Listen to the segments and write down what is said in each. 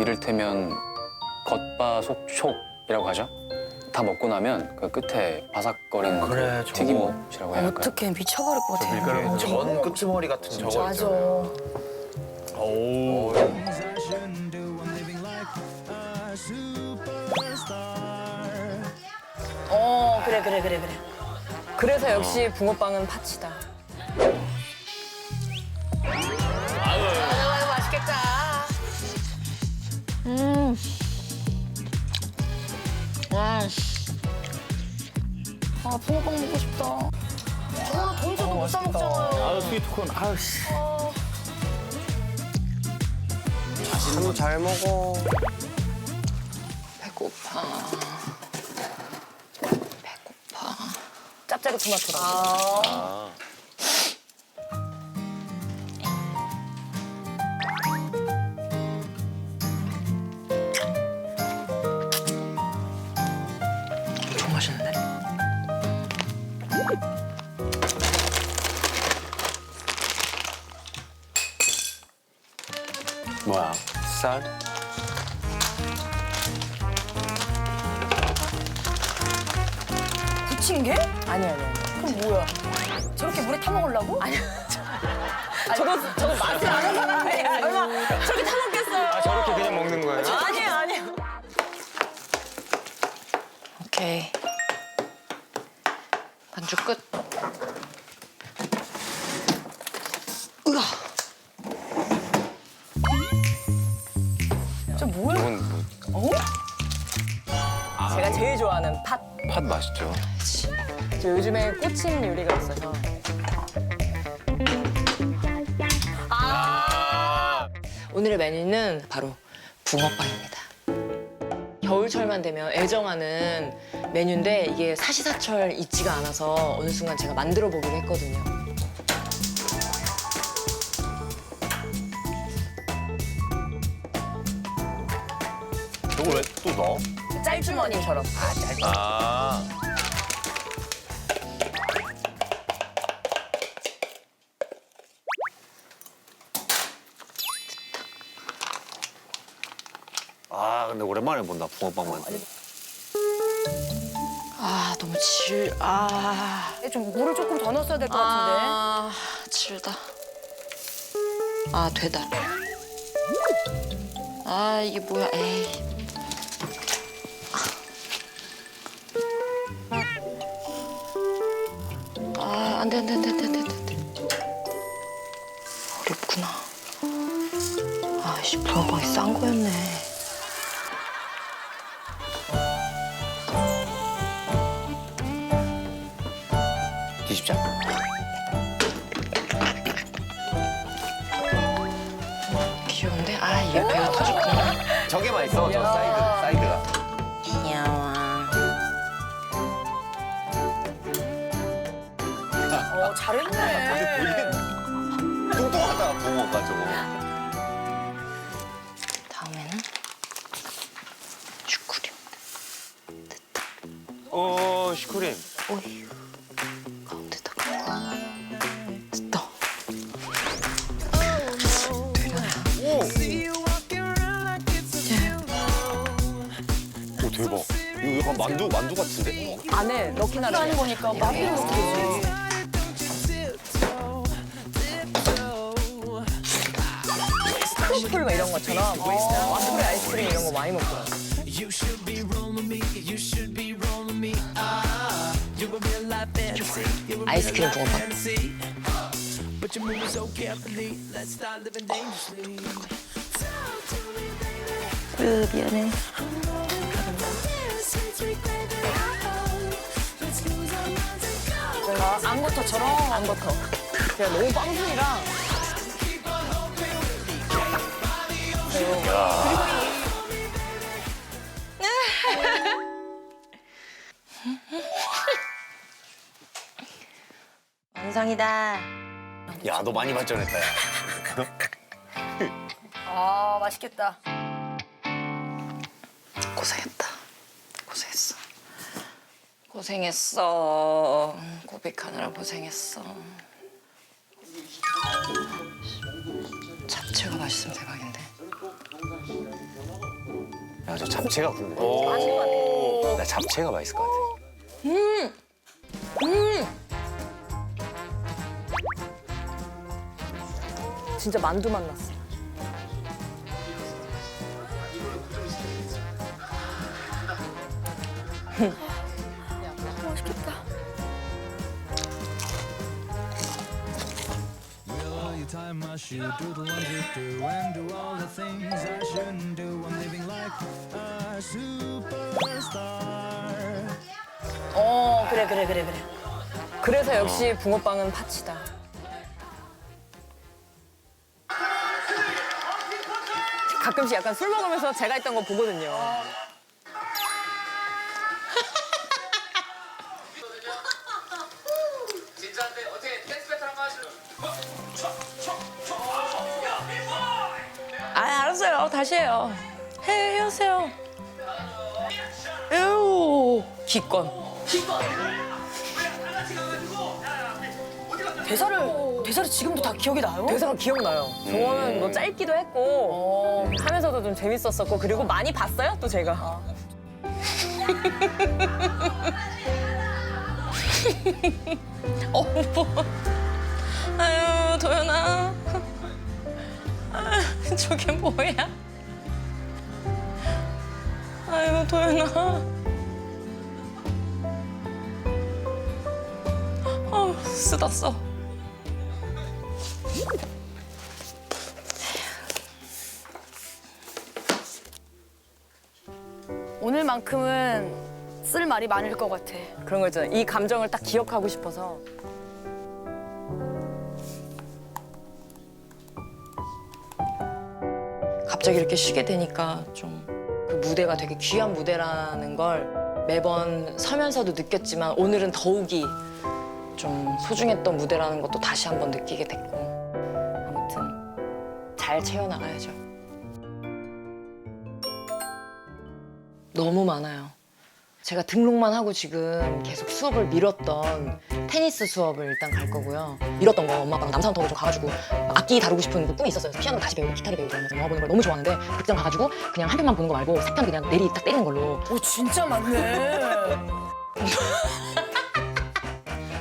이를테면 겉바속촉이라고 하죠. 다 먹고 나면 그 끝에 바삭거리는 그래, 그 저거. 튀김옷이라고 해야 할까요? 어떻게 미쳐버릴 것 같아. 밀가루 전 끄트머리 같은 저거 맞아. 있잖아요. 오. 어 그래 그래 그래 그래. 그래서 역시 붕어빵은 파치다. 붕어빵 먹고 싶다. 저거는 돈 줘도 못 사 먹잖아요. 아유 스위트콘 아유 씨. 자신도 잘 먹어. 배고파. 배고파. 짭짜리 토마토라고. 아. 쌀? 부친 게? 아니 아니 아니. 그럼 뭐야? 저렇게 물에 타 먹으려고? 아니. 저거 저거 맛이 아는 사람이 얼마 저렇게 타 먹겠어요? 아 저렇게 그냥 먹는 거예요? 아니에요 아니에요. 오케이. 반죽 끝. 저 뭐야? 이건 뭐, 제가 제일 좋아하는 팥. 팥 맛있죠. 저 요즘에 꽂힌 요리가 있어서. 오늘의 메뉴는 바로 붕어빵입니다. 겨울철만 되면 애정하는 메뉴인데 이게 사시사철 있지가 않아서 어느 순간 제가 만들어 보기로 했거든요. 짤주머니처럼. 아. 아 근데 오랜만에 본다 붕어빵 만드. 아 너무 질. 아. 좀 물을 조금 더 넣었어야 될 것 같은데. 아 질다. 아 되다. 아 이게 뭐야? 에이. 안돼 안돼 안돼 안돼 안돼. 어렵구나. 아씨 붕어빵이 싼 거였네. 뒤집자. 귀여운데? 아 이게 배가 터졌구나. 저게 맛있어 저 사이드 사이드가. 잘했네. 뚱뚱하다 붕어가 저거. 다음에는 슈크림. 어 슈크림. 어휴. 가운데다가. 됐다. 오 대박. 이거 약간 만두 만두 같은데? 안에 넣긴 하는 거니까 마음대로 넣게 되지. 크리스플 막 이런 것처럼 와플 아이스크림 이런 거 많이 먹더라고. 아이스크림 붕어빵. 으 미안해. 아, 앙버터처럼. 안버터. 제가 너무 빵순이 랑 완성이다. 야 너 많이 발전했다 야. 아 맛있겠다. 고생했다. 고생했어. 고생했어. 고백하느라 고생했어. 잡채가 맛있으면 대박인데. 저 잡채가 궁금해. 오. 나 잡채가 맛있을 것 같아. 진짜 만두 맛 났어. You shoe, do the laundry, do and do all the things I shouldn't do. I'm living like a superstar. 어 그래 그래 그래 그래. 그래서 역시 붕어빵은 파치다. 가끔씩 약간 술 먹으면서 제가 했던 거 보거든요. 아 알았어요. 다시 해요. 해 하세요. 에우 기권. 대사를 대사를 지금도 다 기억이 나요? 대사가 기억나요. 저는 뭐 짧기도 했고 하면서도 좀 재밌었었고 그리고 많이 봤어요 또 제가. 어머. 아유 도연아. 아, 저게 뭐야? 아유 도연아. 어 쓰다써. 오늘만큼은 쓸 말이 많을 것 같아. 그런 거 있잖아요. 이 감정을 딱 기억하고 싶어서. 갑자기 이렇게 쉬게 되니까 좀 그 무대가 되게 귀한 무대라는 걸 매번 서면서도 느꼈지만 오늘은 더욱이 좀 소중했던 무대라는 것도 다시 한번 느끼게 됐고 아무튼 잘 채워나가야죠. 너무 많아요. 제가 등록만 하고 지금 계속 수업을 미뤘던 테니스 수업을 일단 갈 거고요. 미뤘던 거 엄마 아빠랑 남산터로 좀 가가지고 악기 다루고 싶은 그 꿈이 있었어요. 피아노 다시 배우고 기타를 배우고 이러면서 영화 보는 걸 너무 좋아하는데 극장 가가지고 그냥 한 편만 보는 거 말고 세 편 그냥 내리 딱 때리는 걸로. 오 진짜 많네.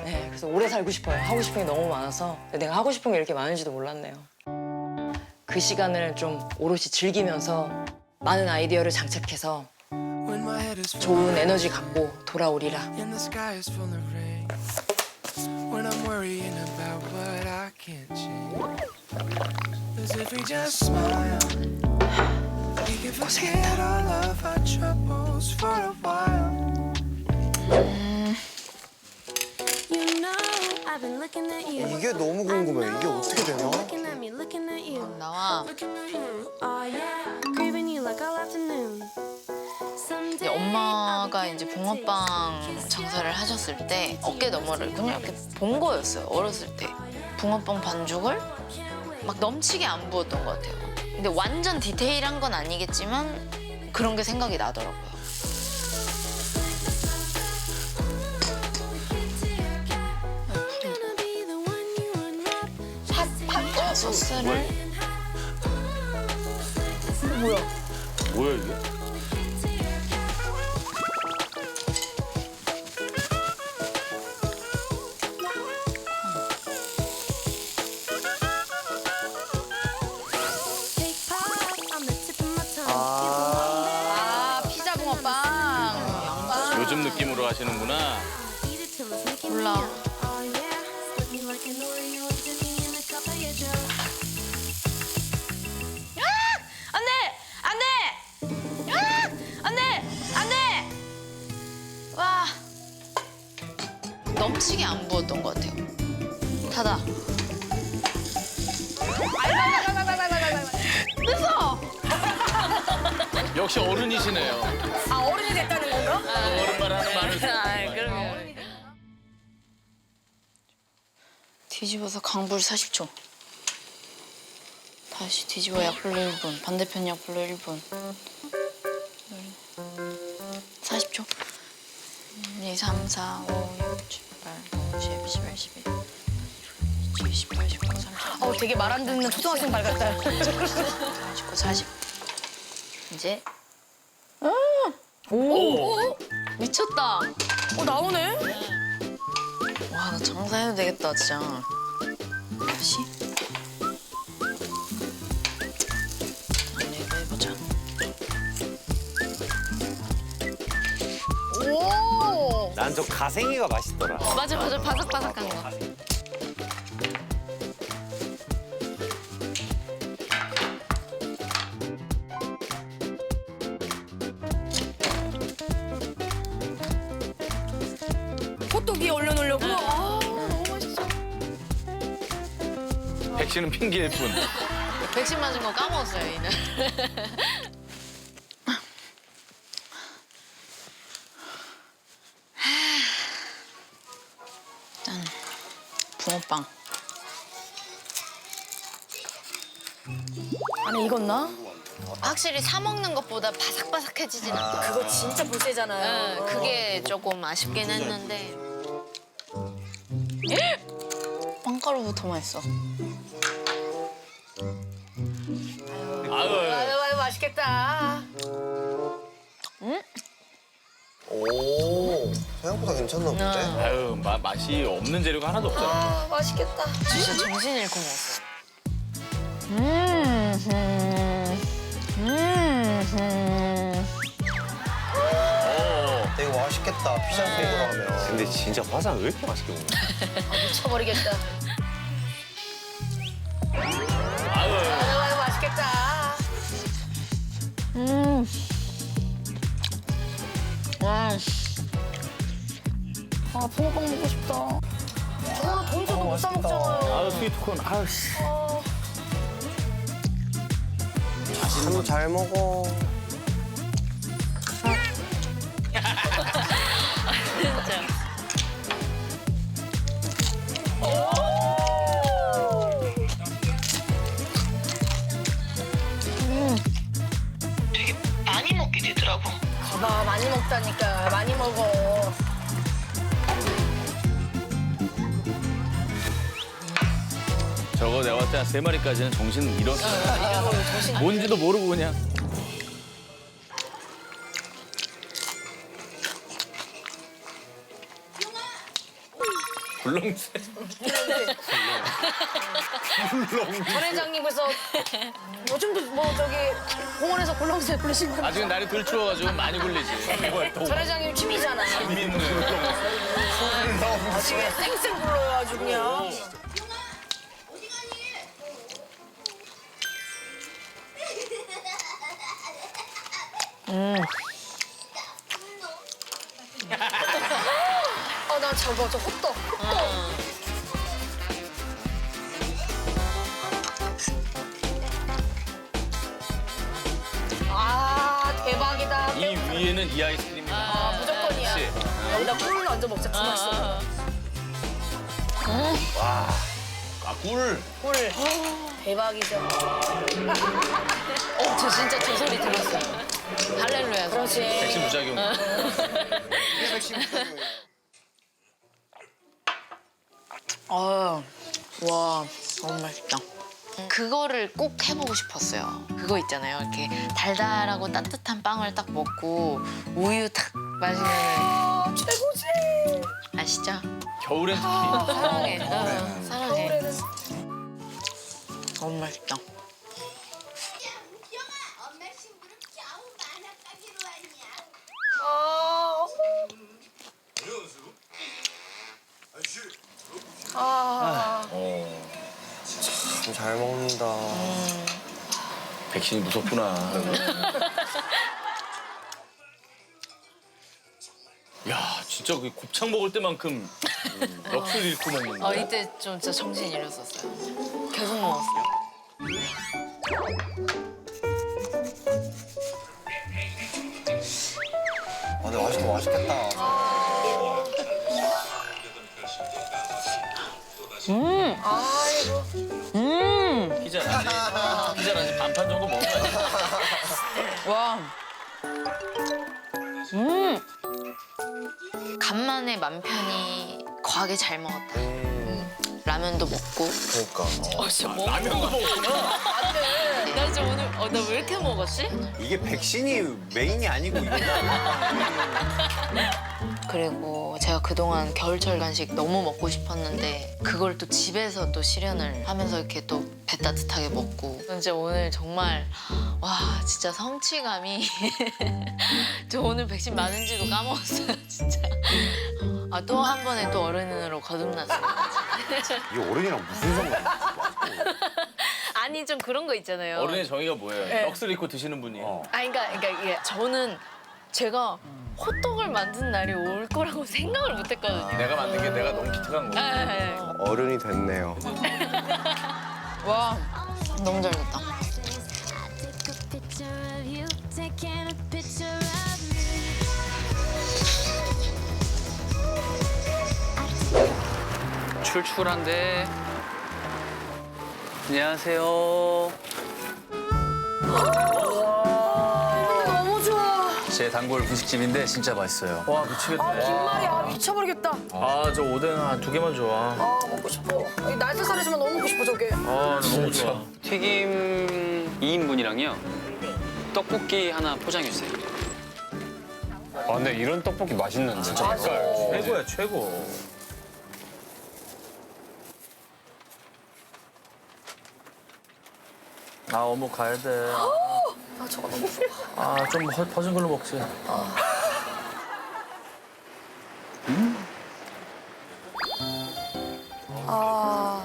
네, 그래서 오래 살고 싶어요. 하고 싶은 게 너무 많아서 내가 하고 싶은 게 이렇게 많은지도 몰랐네요. 그 시간을 좀 오롯이 즐기면서 많은 아이디어를 장착해서 좋은 에너지 갖고 돌아오리라. and the sky is full of rain. When I'm worrying about what I can't change. As if we just smile, we can forget all of our troubles for a while. You know I've been looking at you. 이게 너무 궁금해. 이게 어떻게 you. 나와. 이제 엄마가 이제 붕어빵 장사를 하셨을 때 어깨 너머를 그냥 이렇게 본 거였어요. 어렸을 때. 붕어빵 반죽을 막 넘치게 안 부었던 것 같아요. 근데 완전 디테일한 건 아니겠지만 그런 게 생각이 나더라고요. Gonna be the one you unwrap. 팥 소스를 뭐야 이게? Chill. 강불 40초. 다시 뒤집어 약불로 1분. 반대편 약불로 1분. 40초. 1, 2, 3, 4, 5, 6, 7, 8, 9, 10, 11, 12, 17, 18, 19, 30. 어 되게 말 안 듣는 초등학생 발 같다. 39, 40. 이제 오, 미쳤다. 어 나오네? 와, 나 장사해도 되겠다, 진짜. 다시. 이거 해보자. 오. 난 저 가생이가 맛있더라. 맞아, 맞아, 바삭바삭한 거. 백신은 핑계일 뿐. 백신 맞은 거 까먹었어요, 이날. 일단 붕어빵. 안에 익었나? 확실히 사 먹는 것보다 바삭바삭해지진 않아. 그거 진짜 불세잖아요. 응, 그게 조금 아쉽긴 했는데. 빵가루부터 맛있어. 맛있겠다. 오 생각보다 괜찮나 본데? 아유 마, 맛이 없는 재료가 하나도 없잖아. 아 맛있겠다. 진짜 정신 잃고 먹었어. 음, 음, 음, 음. 어. 이거 맛있겠다 피자 페이로 하면 근데 진짜 화상 왜 이렇게 맛있게 먹냐? 미쳐버리겠다. 음. 와, 아 붕어빵 먹고 싶다. 저거는 돈줘도 못 사 먹잖아요. 아유 스위트콘. 아유 씨. 한우 잘 먹어 많이 먹다니까 많이 먹어. 저거 내가 봤을 때한세 마리까지는 정신 잃었어. 뭔지도 모르고 그냥. 굴렁쇠. 전 회장님께서 요즘도 뭐 저기 공원에서 굴렁쇠 굴리신 거. 아직은 날이 덜 추워가지고 많이 굴리지. 전 회장님 취미잖아. 지금 쌩쌩 아주 그냥. 아, 나 저거, 저 호떡, 호떡. 이 위에는 이 아이스크림이야. 아, 무조건이야. 여기다 꿀 얹어 먹자, 그 맛있어. 아 꿀. 꿀. 대박이죠. 어, 저 진짜 저 소리 들었어요. 할렐루야. 그렇지. 백신 부작용. 아, 와, 너무 맛있다. 그거를 꼭 해보고 싶었어요. 그거 있잖아요. 이렇게 달달하고 따뜻한 빵을 딱 먹고 우유 탁 마시면 아, 최고지. 아시죠? 겨울엔 특히. 사랑해. 응, 사랑해. 너무 맛있다. 엄마 친구를 참잘 먹는다 백신이 무섭구나. 야, 진짜 그 곱창 먹을 때만큼 넋을 잃고 먹는다. 어, 이때 좀 진짜 정신 잃었었어요. 계속 먹었어요. 아 근데 맛있고 맛있겠다 와. 음. 간만에 맘 편히 과하게 잘 먹었다. 음 라면도 먹고. 그러니까 어, 진짜 라면도 먹었구나. 나 진짜 오늘 어, 나 왜 이렇게 먹었지? 이게 백신이 메인이 아니고 이거 그리고 제가 그동안 겨울철 간식 너무 먹고 싶었는데 그걸 또 집에서 또 실현을 하면서 이렇게 또 배 따뜻하게 먹고. 진짜 오늘 정말 와 진짜 성취감이. 저 오늘 백신 맞은지도 까먹었어요 진짜. 아 또 한 번에 또 어른으로 거듭났습니다 이게 어른이랑 무슨 상관이야? 아니 좀 그런 거 있잖아요 어른의 정의가 뭐예요? 네. 넋을 잃고 드시는 분이. 어. 아니 그러니까, 그러니까 이게 저는 제가 호떡을 만든 날이 올 거라고 생각을 못 했거든요 내가 만든 게 내가 너무 기특한. 아, 아, 아. 어른이 됐네요. 와 너무 잘 됐다. 출출한데. 안녕하세요. 너무 좋아. 제 단골 분식집인데 진짜 맛있어요. 와 미치겠다. 김말이야 미쳐버리겠다. 아 저 오뎅 한 두 개만 좋아. 아 먹고 싶어. 이 날짜살이지만 너무 먹고 싶어 저게. 아 너무 좋아. 튀김 2인분이랑요. 떡볶이 하나 포장해 주세요. 아 근데 이런 떡볶이 맛있는데. 진짜 최고야 최고. 아 어묵 가야 돼. 아 저거 너무 좋아. 아 좀 퍼진 걸로 먹지. 아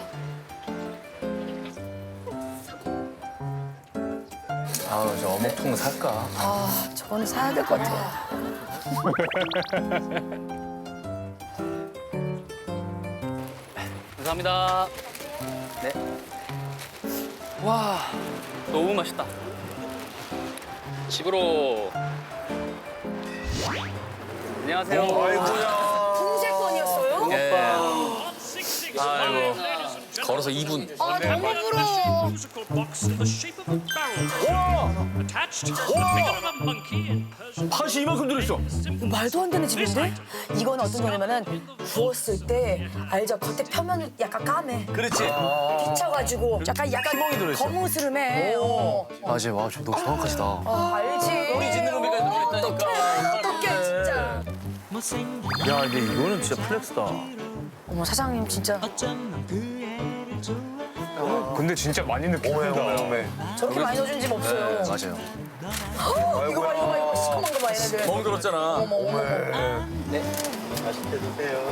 아저 어묵통 살까? 아, 저거는 사야 될 것 같아. 감사합니다. 네. 와, 너무 맛있다. 집으로. 안녕하세요. 풍세권이었어요? 예. 걸어서 2분. 아 너무 부러워. 팥이 이만큼 들어있어. 말도 안 되는 집인데? 이건 어떤 거냐면은 구웠을 때 알죠? 겉에 표면은 약간 까매. 그렇지. 비쳐가지고 약간 약간 피멍이 들어있어. 거무스름해. 어. 맞아요. 와, 저 너무 정확하시다. 아, 알지. 오리지널 우리가 들어있다니까. 어떡해 진짜. 야 근데 이거는 진짜 플렉스다. 어머 사장님 진짜 근데 진짜 많이 느낀다. 저렇게 많이 넣어준 집 없어요. 네, 맞아요. 이거 봐 이거 봐 이거 시커먼 거 봐 얘네들. 멍 들었잖아. 어머 어머. 네.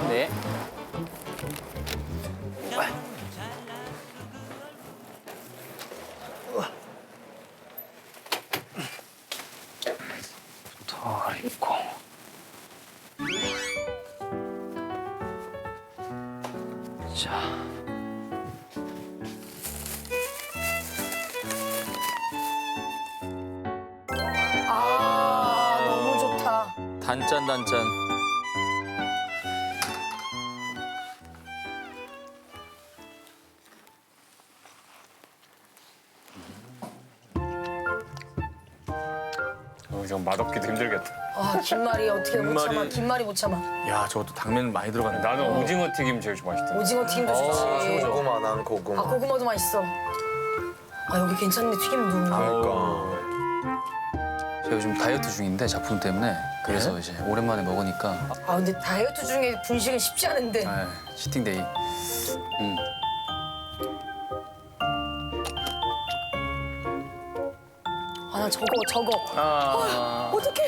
더 어, 좀 맛없기도 힘들겠다. 아 김말이 어떻게 못 김말이- 참아. 김말이 못 참아. 야 저것도 당면 많이 들어갔네. 나는 오징어 튀김 제일 맛있다. 오징어 튀김도 좋지. 고구마 난 아 고구마. 고구마도 맛있어. 아 여기 괜찮네 튀김도. 그러니까. 제가 요즘 다이어트 중인데 작품 때문에 그래서 이제 오랜만에 먹으니까 아 근데 다이어트 중에 분식은 쉽지 않은데. 아, 치팅데이. 음. 저거 저거. 아. 어떡해.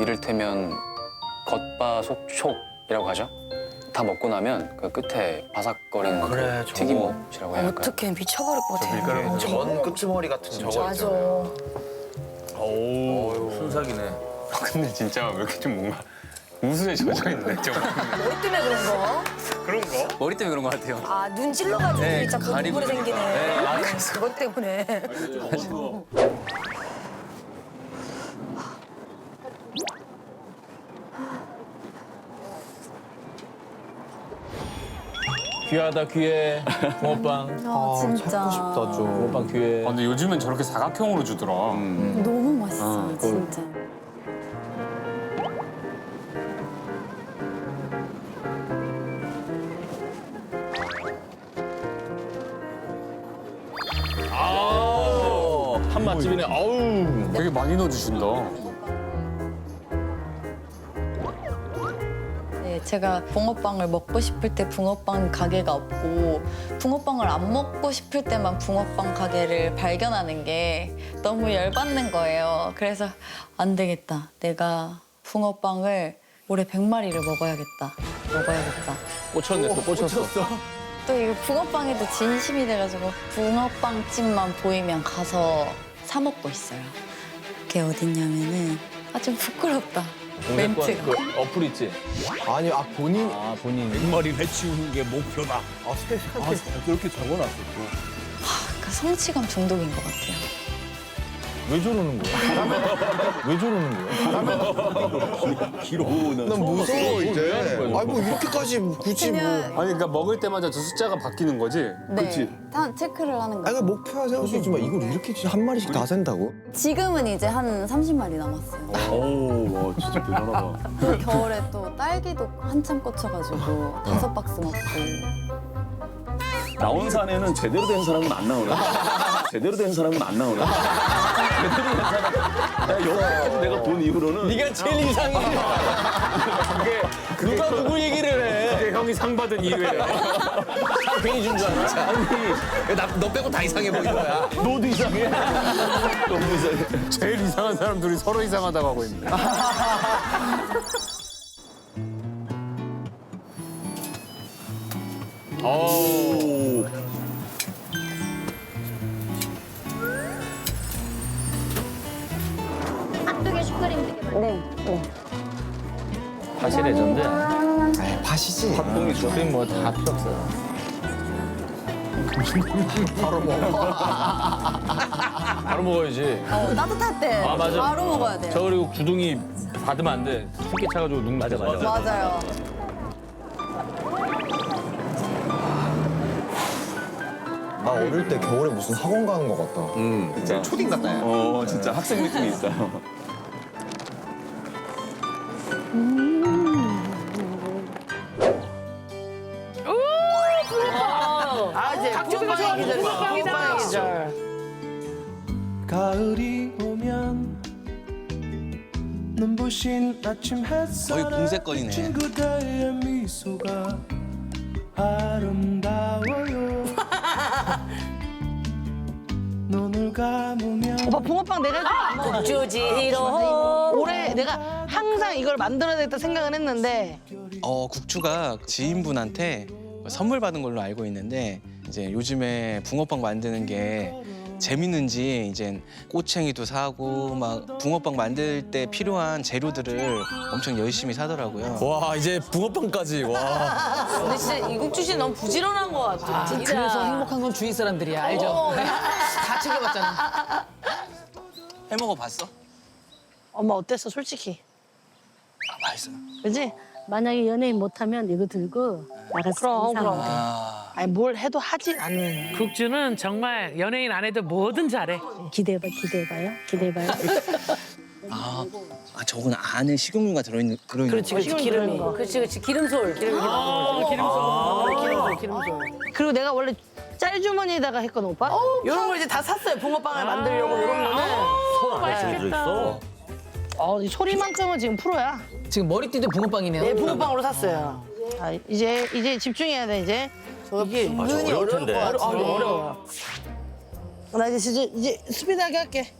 이를테면 겉바 속촉이라고 하죠. 다 먹고 나면 그 끝에 바삭거리는 그 그래, 저거. 튀김옷이라고 해야 할까요? 어떡해 미쳐버릴 것 같아. 밀가루 전 끄트머리 같은 저거 맞아. 있죠. 오 순삭이네. 근데 진짜 왜 이렇게 좀 뭔가 우수에 젖어 있네. 좀 머리 때문에 그런 거? 그런 거? 머리 때문에 그런 것 같아요. 아 눈 찔러가지고 네, 이게 자꾸 가리고 눈물이 생기네. 네, 아, 그것 때문에. 귀하다 귀해. 붕어빵. 아, 진짜 싶다 좀. 붕어빵 귀해. 아, 근데 요즘엔 저렇게 사각형으로 주더라. 너무 맛있어요 진짜 맛집이네. 아우. 되게 많이 넣어주신다. 네, 제가 붕어빵을 먹고 싶을 때 붕어빵 가게가 없고 붕어빵을 안 먹고 싶을 때만 붕어빵 가게를 발견하는 게 너무 열받는 거예요. 그래서 안 되겠다. 내가 붕어빵을 올해 100마리를 먹어야겠다. 먹어야겠다. 꽂혔네, 또 꽂혔어. 또 이거 붕어빵에도 진심이 돼가지고 붕어빵집만 보이면 가서 사 먹고 있어요. 그게 어딨냐면은 아 좀 부끄럽다. 멘트가. 그 어플 있지? 아니 아 본인 아, 본인. 100마리 해치우는 게 목표다. 아 스페셜 그렇게 적어놨어 그 성취감 중독인 것 같아요. 왜 저러는 거야? 왜 저러는 거야? 난 무서워 이제. 아니 뭐 이렇게까지 굳이 뭐. 그냥 아니 그러니까 먹을 때마다 저 숫자가 바뀌는 거지? 네, 다 체크를 하는 아니 거예요. 그 목표야 세울 수 있지만 이걸 이렇게 진짜 한 마리씩 다 센다고? 지금은 이제 한 30마리 남았어요. 오, 와, 진짜 대단하다. 그 겨울에 또 딸기도 한참 꽂혀가지고 다섯 박스 먹고. 나온 산에는 제대로 된 사람은 안 나오나? 제대로 된 사람은 안 나오나? 여기까지 내가 본 이후로는. 네가 제일 이상해. 누가 누구 얘기를 해? 그게 형이 상 받은 이유예요. 괜히 준 줄 알았지. 아니 나너 빼고 다 이상해 보이는 거야. 너도 이상해. 너무 이상해. 제일 이상한 사람들이 서로 이상하다고 하고 있네. 오. 다시 레전드. 아 팥이지. 팥붕이 슈크림 뭐다 필요 없어요. 바로 먹어. 바로 먹어야지. 어, 따뜻할 때 아, 맞아. 바로 먹어야 돼요. 저 그리고 구둥이 받으면 안 돼. 습기 차가지고 눅 맞아, 맞아. 맞아요. 나 어릴 때 겨울에 무슨 학원 가는 것 같다. 응. 진짜 초딩 같다. 야. 어, 진짜 학생 느낌이 있어. 아 계절. 가을이 오면 눈부신 아침 햇살 거의. 친구들의 미소가 아름다워요 눈을 감으면 오빠 붕어빵 내가 안 먹어. 주지로 올해 내가 항상 이걸 만들어야 되겠다 생각은 했는데 어, 국주가 지인분한테 선물 받은 걸로 알고 있는데 이제 요즘에 붕어빵 만드는 게 재밌는지 이제 꼬챙이도 사고 막 붕어빵 만들 때 필요한 재료들을 엄청 열심히 사더라고요. 와 이제 붕어빵까지 와. 근데 진짜 이국주 씨 너무 부지런한 것 같아. 진짜. 그래서 행복한 건 주위 사람들이야 알죠? 어, 다 챙겨봤잖아. 해 먹어 봤어? 엄마 어땠어 솔직히? 아, 맛있어. 그지? 만약에 연예인 못하면 이거 들고 나갔을 그럼 그럼. 아, 아니 뭘 해도 하지 않는. 국주는 정말 연예인 안 해도 뭐든 잘해. 기대해봐, 기대해봐요, 기대해봐요. 아, 아 저건 안에 식용유가 들어있는 들어있는 그렇지 그렇지 기름이. 그렇지, 그렇지. 기름솔. 기름, 아, 기름소. 기름솔 기름솔. 그리고 내가 원래 짤주머니에다가 했거든 오빠. 이런 걸 이제 다 샀어요 붕어빵을 만들려고 이런 거는. 어, 맛있겠다. 어, 이 소리만큼은 지금 프로야. 지금 머리띠도 붕어빵이네요. 네, 붕어빵으로 샀어요. 자, 이제 이제 집중해야 돼 이제. 이게 은근히 어려울 것 어려, 같아. 어, 어려워. 나 이제 진짜 이제 스피드하게 할게.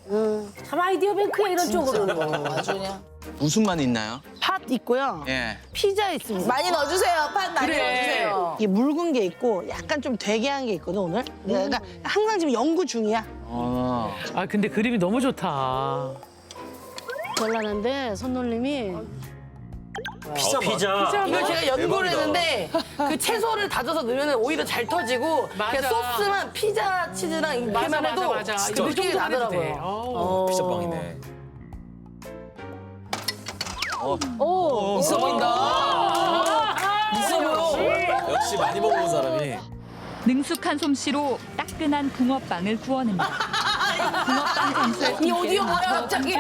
참 아이디어 뱅크야 이런 쪽으로. 아주 그냥. 무슨 맛 있나요? 팥 있고요. 예. 피자 있습니다. 많이 넣어주세요. 팥 많이 넣어주세요. 이게 묽은 게 있고 약간 좀 되게 한 게 있거든 오늘. 내가 항상 지금 연구 중이야. 아, 아 근데 그림이 너무 좋다. 곤란한데 손놀림이 피자. 피자. 이걸 제가 연구를 대박이다. 했는데 그 채소를 다져서 넣으면 오히려 잘 터지고 맞아. 그냥 소스만 피자 치즈랑 이렇게만 맞아 해도 맞아 맞아. 그 느낌이 나더라고요. 어. 피자빵이네. 오 있어 보인다. 있어 보여. 역시 많이 먹어본 사람이. 능숙한 솜씨로 따끈한 붕어빵을 구워냅니다. 붕어빵 점수에 이 오디오 뭐야 갑자기?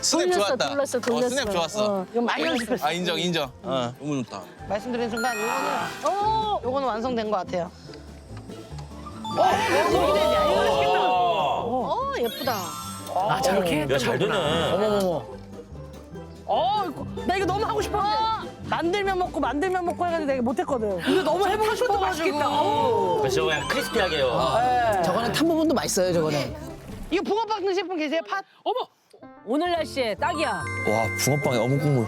스냅 돌렸어, 좋았다. 돌렸어, 어, 돌렸어. 스냅 좋았어. 어. 이거 많이 연습했어. 아 인정 인정. 어, 너무 좋다. 말씀드린 순간 요거는 오 요거는 완성된 것 같아요. 이거 맛있겠다. 예쁘다. 아, 저렇게 야, 잘 되네. 어, 나 이거 너무 하고 싶었는데. 만들면 먹고 만들면 먹고 해가지고 내가 못했거든. 이거 너무 해보고 싶어가지고. 그렇죠. 그냥 크리스피하게요. 네. 저거는 탄 부분도 맛있어요, 저거는. 이거 붕어빵 드실 분 계세요? 팥? 어머. 오늘 날씨에 딱이야. 와 붕어빵에 어묵 국물.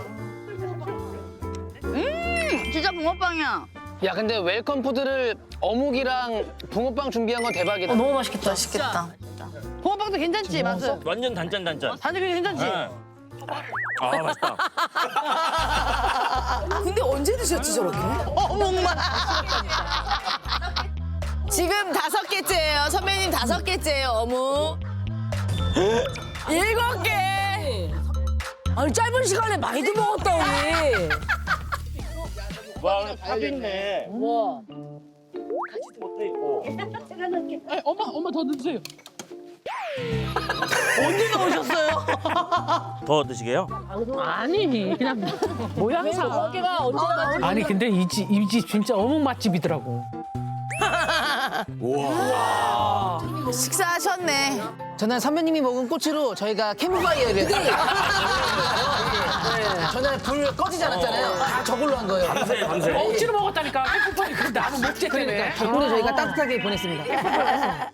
음, 진짜 붕어빵이야. 야, 근데 웰컴 푸드를 어묵이랑 붕어빵 준비한 건 대박이다. 너무 맛있겠다. 맛있겠다. 붕어빵도 괜찮지, 맛은? 완전 단짠 단짠. 단지 괜찮지? 네. 아 맛있다. 근데 언제 드셨지, 저렇게? 어묵만. 지금 다섯 개째예요. 선배님 다섯 개째예요, 어묵. 일곱 개. 아니 짧은 시간에 많이도 먹었다 우리. 와 오늘 있네. 와. 것도 있고. 엄마, 엄마 더 드세요. 언제 넣으셨어요? 더 드시게요? 아니, 그냥 모양상. 개가 언제 맛집? 아니, 근데 이 집, 이 집 진짜 어묵 맛집이더라고. 식사하셨네. 전날 선배님이 먹은 꼬치로 저희가 캠프파이어를. 전날 불 꺼지지 않았잖아요. 다 저걸로 한 거예요. 밤새 밤새. 억지로 먹었다니까. 캠프파이 그 나무 목재 때문에. 덕분에 저희가 따뜻하게 보냈습니다.